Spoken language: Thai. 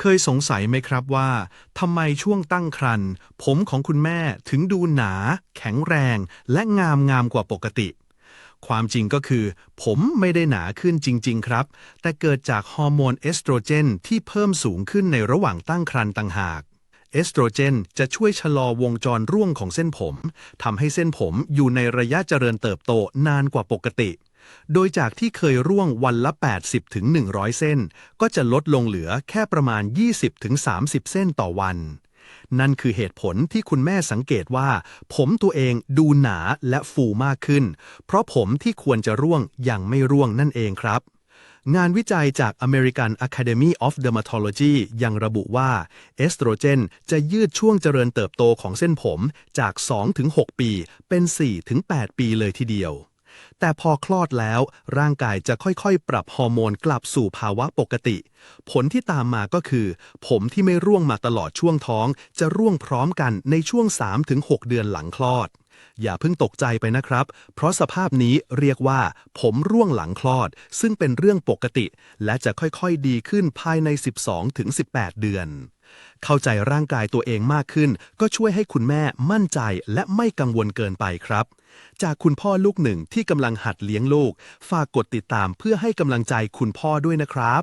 เคยสงสัยไหมครับว่าทำไมช่วงตั้งครรภ์ผมของคุณแม่ถึงดูหนา แข็งแรง และงามงามกว่าปกติ ความจริงก็คือ ผมไม่ได้หนาขึ้นจริง ๆ ครับ แต่เกิดจากฮอร์โมนเอสโตรเจนที่เพิ่มสูงขึ้นในระหว่างตั้งครรภ์ต่างหากเอสโตรเจนจะช่วยชะลอวงจรร่วงของเส้นผมทำให้เส้นผมอยู่ในระยะเจริญเติบโตนานกว่าปกติ โดยจากที่เคยร่วงวันละ80ถึง100 เส้น ก็จะลดลงเหลือแค่ประมาณ 20ถึง30เส้นต่อวัน นั่นคือเหตุผลที่คุณแม่สังเกตว่า ผมตัวเองดูหนาและฟูมากขึ้น เพราะผมที่ควรจะร่วงยังไม่ร่วงนั่นเองครับงานวิจัยจาก American Academy of Dermatology ยังระบุว่า เอสโตรเจนจะยืดช่วงเจริญเติบโตของเส้นผมจาก 2-6 ปีเป็น 4-8 ปีเลยทีเดียว แต่พอคลอดแล้วร่างกายจะค่อยๆ ปรับฮอร์โมนกลับสู่ภาวะปกติ ผลที่ตามมาก็คือ ผมที่ไม่ร่วงมาตลอดช่วงท้อง จะร่วงพร้อมกันในช่วง 3-6 เดือนหลังคลอด อย่าเพิ่งตกใจไปนะครับ เพราะสภาพนี้เรียกว่า ผมร่วงหลังคลอด ซึ่งเป็นเรื่องปกติ และจะค่อยๆดีขึ้นภายใน 12-18 เดือน เข้าใจร่างกายตัวเองมากขึ้น ก็ช่วยให้คุณแม่มั่นใจและไม่กังวลเกินไปครับ จากคุณพ่อลูกหนึ่งที่กำลังหัดเลี้ยงลูก ฝากกดติดตามเพื่อให้กำลังใจคุณพ่อด้วยนะครับ